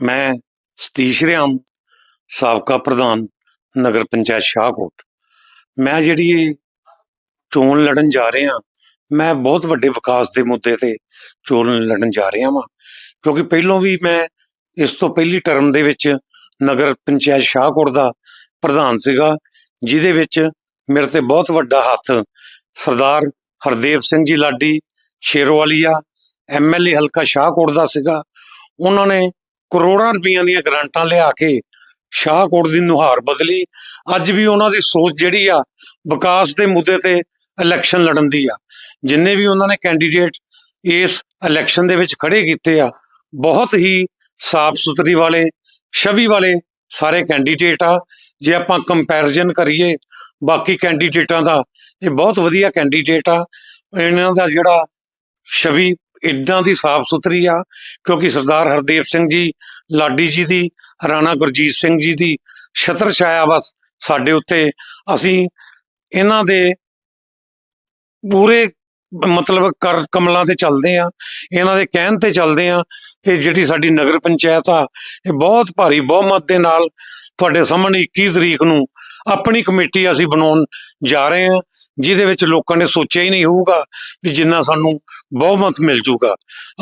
ਮੈਂ ਸਤੀਸ਼ ਰਿਆਮ, ਸਾਬਕਾ ਪ੍ਰਧਾਨ, ਨਗਰ ਪੰਚਾਇਤ ਸ਼ਾਹਕੋਟ। ਮੈਂ ਜਿਹੜੀ ਇਹ ਚੋਣ ਲੜਨ ਜਾ ਰਿਹਾ, ਮੈਂ ਬਹੁਤ ਵੱਡੇ ਵਿਕਾਸ ਦੇ ਮੁੱਦੇ ਤੇ ਚੋਣ ਲੜਨ ਜਾ ਰਿਹਾ ਵਾਂ, ਕਿਉਂਕਿ ਪਹਿਲੋਂ ਵੀ ਮੈਂ ਇਸ ਤੋਂ ਪਹਿਲੀ ਟਰਮ ਦੇ ਵਿੱਚ ਨਗਰ ਪੰਚਾਇਤ ਸ਼ਾਹਕੋਟ ਦਾ ਪ੍ਰਧਾਨ ਸੀਗਾ, ਜਿਹਦੇ ਵਿੱਚ ਮੇਰੇ ਤੇ ਬਹੁਤ ਵੱਡਾ ਹੱਥ ਸਰਦਾਰ ਹਰਦੇਵ ਸਿੰਘ ਜੀ ਲਾਡੀ ਸ਼ੇਰਵਾਲੀਆ ਐਮਐਲਏ ਹਲਕਾ ਸ਼ਾਹਕੋਟ ਦਾ ਸੀਗਾ। ਉਹਨਾਂ ਨੇ ਕਰੋੜਾਂ ਰੁਪਈਆਂ ਦੀਆਂ ਗ੍ਰਾਂਟਾਂ ਲਿਆ ਕੇ ਸ਼ਾਹਕੋਟ ਦੀ ਨੁਹਾਰ ਬਦਲੀ। ਅੱਜ ਵੀ ਉਹਨਾਂ ਦੀ ਸੋਚ ਜਿਹੜੀ ਆ, ਵਿਕਾਸ ਦੇ ਮੁੱਦੇ ਤੇ ਇਲੈਕਸ਼ਨ ਲੜਨ ਦੀ ਆ। ਜਿੰਨੇ ਵੀ ਉਹਨਾਂ ਨੇ ਕੈਂਡੀਡੇਟ ਇਸ ਇਲੈਕਸ਼ਨ ਦੇ ਵਿੱਚ ਖੜੇ ਕੀਤੇ ਆ, ਬਹੁਤ ਹੀ ਸਾਫ਼ ਸੁਥਰੀ ਵਾਲੇ ਛਵੀ ਵਾਲੇ ਸਾਰੇ ਕੈਂਡੀਡੇਟ ਆ। ਜੇ ਆਪਾਂ ਕੰਪੈਰੀਜ਼ਨ ਕਰੀਏ, ਬਾਕੀ ਕੈਂਡੀਡੇਟਾਂ ਦਾ ਇਹ ਬਹੁਤ ਵਧੀਆ ਕੈਂਡੀਡੇਟ ਆ। ਇਹਨਾਂ ਦਾ ਜਿਹੜਾ ਛਵੀ ਇਦਾਂ ਦੀ ਸਾਫ਼ ਸੁਥਰੀ ਆ, ਕਿਉਂਕਿ ਸਰਦਾਰ ਹਰਦੇਵ ਸਿੰਘ ਜੀ, ਲਾਡੀ ਜੀ ਦੀ, ਰਾਣਾ ਗੁਰਜੀਤ ਸਿੰਘ ਜੀ ਦੀ ਛਤਰ ਛਾਇਆ ਬਸ ਸਾਡੇ ਉੱਤੇ। ਅਸੀਂ ਇਹਨਾਂ ਦੇ ਪੂਰੇ ਮਤਲਬ ਕਰ ਕਮਲਾਂ ਤੇ ਚੱਲਦੇ ਆ, ਇਹਨਾਂ ਦੇ ਕਹਿਣ ਤੇ ਚੱਲਦੇ ਆ ਤੇ ਜਿਹੜੀ ਸਾਡੀ ਨਗਰ ਪੰਚਾਇਤ ਆ, ਇਹ ਬਹੁਤ ਭਾਰੀ ਬਹੁਮਤ ਦੇ ਨਾਲ ਤੁਹਾਡੇ ਸਾਹਮਣੇ 21 ਤਰੀਕ ਨੂੰ ਆਪਣੀ ਕਮੇਟੀ ਅਸੀਂ ਬਣਾਉਣ ਜਾ ਰਹੇ ਹਾਂ, ਜਿਹਦੇ ਵਿੱਚ ਲੋਕਾਂ ਨੇ ਸੋਚਿਆ ਹੀ ਨਹੀਂ ਹੋਊਗਾ ਵੀ ਜਿੰਨਾ ਸਾਨੂੰ ਬਹੁਮਤ ਮਿਲ ਜੂਗਾ।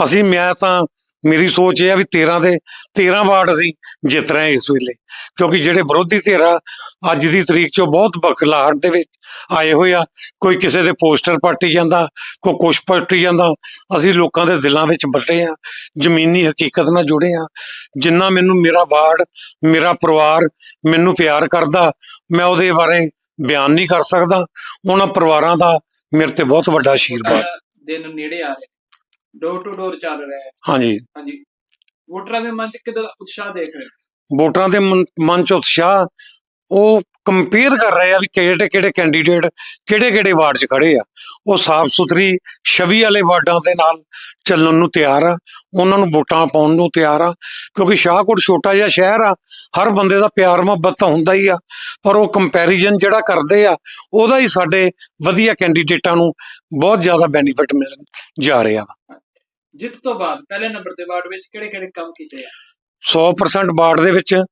ਅਸੀਂ, ਮੈਂ ਤਾਂ ਮੇਰੀ ਸੋਚ ਇਹ ਆ ਵੀ 13 ਦੇ 13 ਵਾਰਡ ਅਸੀਂ ਜਿੱਤ ਰਹੇ ਹਾਂ ਇਸ ਵੇਲੇ। ਕਿਉਂਕਿ ਜਿਹੜੇ ਵਿਰੋਧੀ ਧਿਰਾਂ ਅੱਜ ਦੀ ਤਰੀਕ 'ਚੋਂ ਬਹੁਤ ਬਖਲਾਹਟ ਦੇ ਵਿੱਚ ਆਏ ਹੋਏ ਆ। ਕੋਈ ਕਿਸੇ ਦੇ ਪੋਸਟਰ ਪੱਟੀ ਜਾਂਦਾ, ਕੋਈ ਕੁਛ ਪੱਟੀ ਜਾਂਦਾ। ਅਸੀਂ ਲੋਕਾਂ ਦੇ ਦਿਲਾਂ ਵਿੱਚ ਵੱਡੇ ਆ, ਜ਼ਮੀਨੀ ਹਕੀਕਤ ਨਾਲ ਜੁੜੇ ਆ। ਜਿੰਨਾ ਮੈਨੂੰ ਮੇਰਾ ਵਾਰਡ, ਮੇਰਾ ਪਰਿਵਾਰ ਮੈਨੂੰ ਪਿਆਰ ਕਰਦਾ, ਮੈਂ ਉਹਦੇ ਬਾਰੇ ਬਿਆਨ ਨਹੀਂ ਕਰ ਸਕਦਾ। ਉਹਨਾਂ ਪਰਿਵਾਰਾਂ ਦਾ ਮੇਰੇ ਤੇ ਬਹੁਤ ਵੱਡਾ ਆਸ਼ੀਰਵਾਦ ਦਿਨ ਨੇੜੇ ਆ ਰਹੇ ਡੋਰ ਟੂ ਡੋਰ ਚੱਲ ਰਿਹਾ ਹੈ। ਹਾਂਜੀ। ਹਾਂਜੀ। ਵੋਟਰਾਂ ਦੇ ਮਨ ਚ ਕਿਦਾਂ ਉਤਸ਼ਾਹ ਦੇਖ ਰਹੇ ਹੋ? ਵੋਟਰਾਂ ਦੇ ਮਨ ਮਨ ਚ ਉਤਸ਼ਾਹ ਉਹ ਕੰਪੇਅਰ ਕਰ ਰਹੇ ਆ ਵੀ ਕਿਹੜੇ ਕਿਹੜੇ ਕੈਂਡੀਡੇਟ ਕਿਹੜੇ ਕਿਹੜੇ ਵਾਰਡ 'ਚ ਖੜੇ ਆ। ਉਹ ਸਾਫ਼ ਸੁਥਰੀ ਛਵੀ ਵਾਲੇ ਵਾਰਡਾਂ ਦੇ ਨਾਲ ਚੱਲਣ ਨੂੰ ਤਿਆਰ ਆ। ਉਹਨਾਂ ਨੂੰ ਵੋਟਾਂ ਪਾਉਣ ਨੂੰ ਤਿਆਰ ਆ। ਕਿਉਂਕਿ ਸ਼ਾਹਕੋਟ ਛੋਟਾ ਜਿਹਾ ਸ਼ਹਿਰ ਆ ਹਰ ਬੰਦੇ ਦਾ ਪਿਆਰ ਮੁਹੱਬਤ ਤਾਂ ਹੁੰਦਾ ਹੀ ਆ। ਪਰ ਉਹ ਕੰਪੈਰੀਜ਼ਨ ਜਿਹੜਾ ਕਰਦੇ ਆ ਉਹਦਾ ਹੀ ਸਾਡੇ ਵਧੀਆ ਕੈਂਡੀਡੇਟਾਂ ਨੂੰ ਬਹੁਤ ਜ਼ਿਆਦਾ ਬੈਨੀਫਿਟ ਮਿਲਣ ਜਾ ਰਿਹਾ ਵਾ। ਜਿੱਤ ਤੋਂ ਬਾਅਦ ਪਹਿਲੇ ਨੰਬਰ ਤੇ ਵਾਰਡ ਵਿੱਚ ਕਿਹੜੇ ਕਿਹੜੇ ਕੰਮ ਕੀਤੇ ਆ? 100% ਵਾਰਡ ਦੇ ਵਿੱਚ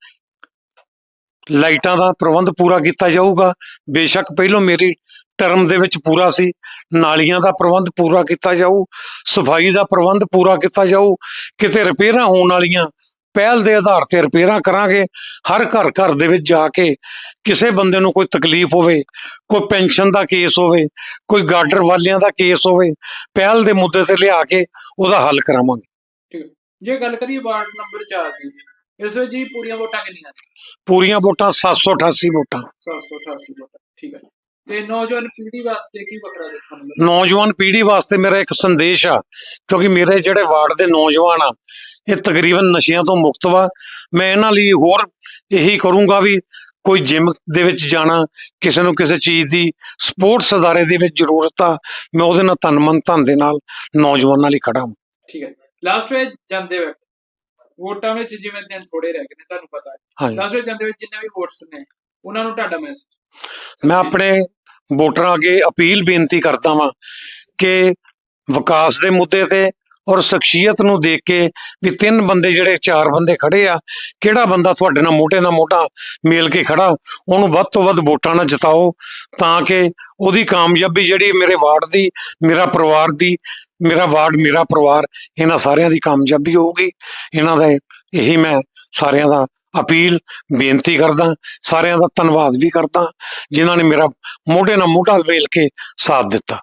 ਲਾਈਟਾਂ ਦਾ ਪ੍ਰਬੰਧ ਪੂਰਾ ਕੀਤਾ ਜਾਊਗਾ। ਬੇਸ਼ੱਕ ਪਹਿਲੋਂ ਮੇਰੀ ਟਰਮ ਦੇ ਵਿੱਚ ਪੂਰਾ ਸੀ। ਨਾਲੀਆਂ ਦਾ ਪ੍ਰਬੰਧ ਪੂਰਾ ਕੀਤਾ ਜਾਊ। ਸਫ਼ਾਈ ਦਾ ਪ੍ਰਬੰਧ ਪੂਰਾ ਕੀਤਾ ਜਾਊ। ਕਿਤੇ ਰਿਪੇਅਰਾਂ ਹੋਣ ਵਾਲੀਆਂ ਪਹਿਲ ਦੇ ਆਧਾਰ ਤੇ ਰਿਪੇਅਰਾਂ ਕਰਾਂਗੇ ਹਰ ਘਰ ਘਰ ਦੇ ਵਿੱਚ ਜਾ ਕੇ ਕਿਸੇ ਬੰਦੇ ਨੂੰ ਕੋਈ ਤਕਲੀਫ ਹੋਵੇ ਕੋਈ ਪੈਨਸ਼ਨ ਦਾ ਕੇਸ ਹੋਵੇ ਕੋਈ ਗਾਰਡਰ ਵਾਲਿਆਂ ਦਾ ਕੇਸ ਹੋਵੇ ਪਹਿਲ ਦੇ ਮੁੱਦੇ ਤੇ ਲਿਆ ਕੇ ਉਹਦਾ ਹੱਲ ਕਰਾਵਾਂਗੇ। ਜੇ ਗੱਲ ਕਰੀਏ ਵਾਰਡ ਨੰਬਰ 4 ਦੀ ਇਸ ਵਿੱਚ ਜੀ ਪੂਰੀਆਂ ਵੋਟਾਂ ਕਿੰਨੀਆਂ ਪੂਰੀਆਂ ਵੋਟਾਂ 788 ਵੋਟਾਂ। 788 ਵੋਟਾਂ ਠੀਕ ਹੈ। ਤੇ ਨੌਜਵਾਨ ਪੀੜ੍ਹੀ ਵਾਸਤੇ ਕੀ ਵੱਖਰਾ ਦੇਖਣ ਨੂੰ? ਨੌਜਵਾਨ ਪੀੜ੍ਹੀ ਵਾਸਤੇ ਮੇਰਾ ਇੱਕ ਸੰਦੇਸ਼ ਆ ਕਿਉਂਕਿ ਮੇਰੇ ਜਿਹੜੇ ਵਾਰਡ ਦੇ ਨੌਜਵਾਨ ਆ ਇਹ ਤਕਰੀਬਨ ਨਸ਼ਿਆਂ ਤੋਂ ਮੁਕਤ ਵਾ। ਮੈਂ ਇਹਨਾਂ ਲਈ ਹੋਰ ਇਹੀ ਕਰੂੰਗਾ ਵੀ ਕੋਈ ਜਿਮ ਦੇ ਵਿੱਚ ਜਾਣਾ ਕਿਸੇ ਨੂੰ ਕਿਸੇ ਚੀਜ਼ ਦੀ ਸਪੋਰਟਸ ਅਦਾਰੇ ਦੇ ਵਿੱਚ ਜ਼ਰੂਰਤ ਆ ਮੈਂ ਉਹਦੇ ਨਾਲ ਤਨ ਮਨ ਧਨ ਦੇ ਨਾਲ ਨੌਜਵਾਨਾਂ ਲਈ ਖੜਾ ਹਾਂ। ਠੀਕ ਹੈ। ਲਾਸਟ ਵਿੱਚ ਜਾਂਦੇ ਵਕਤ ਵੋਟਾਂ ਵਿੱਚ ਜਿਵੇਂ ਦਿਨ ਥੋੜੇ ਰਹਿ ਗਏ ਨੇ ਤੁਹਾਨੂੰ ਪਤਾ ਹੈ। ਲਾਸਟ ਵਿੱਚ ਜਾਂਦੇ ਵਿੱਚ ਜਿੰਨੇ ਵੀ ਵੋਟਸ ਨੇ ਉਹਨਾਂ ਨੂੰ ਤੁਹਾਡਾ ਮੈਸੇਜ ਮੈਂ ਆਪਣੇ ਵੋਟਰਾਂ ਅੱਗੇ ਅਪੀਲ ਬੇਨਤੀ ਕਰਦਾ ਵਾਂ ਕਿ ਵਿਕਾਸ ਦੇ ਮੁੱਦੇ ਤੇ ਔਰ ਸ਼ਖਸੀਅਤ ਨੂੰ ਦੇਖ ਕੇ ਵੀ ਤਿੰਨ ਬੰਦੇ ਜਿਹੜੇ, ਚਾਰ ਬੰਦੇ ਖੜੇ ਆ, ਕਿਹੜਾ ਬੰਦਾ ਤੁਹਾਡੇ ਨਾਲ ਮੋਢੇ ਨਾਲ ਮੋਢਾ ਮੇਲ ਕੇ ਖੜਾ, ਉਹਨੂੰ ਵੱਧ ਤੋਂ ਵੱਧ ਵੋਟਾਂ ਨਾਲ ਜਿਤਾਓ, ਤਾਂ ਕਿ ਉਹਦੀ ਕਾਮਯਾਬੀ ਜਿਹੜੀ ਮੇਰੇ ਵਾਰਡ ਦੀ, ਮੇਰਾ ਪਰਿਵਾਰ ਦੀ, ਮੇਰਾ ਵਾਰਡ, ਮੇਰਾ ਪਰਿਵਾਰ, ਇਹਨਾਂ ਸਾਰਿਆਂ ਦੀ ਕਾਮਯਾਬੀ ਹੋਊਗੀ। ਇਹਨਾਂ ਦਾ ਇਹੀ ਮੈਂ ਸਾਰਿਆਂ ਦਾ ਅਪੀਲ, ਬੇਨਤੀ ਕਰਦਾ, ਸਾਰਿਆਂ ਦਾ ਧੰਨਵਾਦ ਵੀ ਕਰਦਾ, ਜਿਨ੍ਹਾਂ ਨੇ ਮੇਰਾ ਮੋਢੇ ਨਾਲ ਮੋਢਾ ਵੇਲ ਕੇ ਸਾਥ ਦਿੱਤਾ।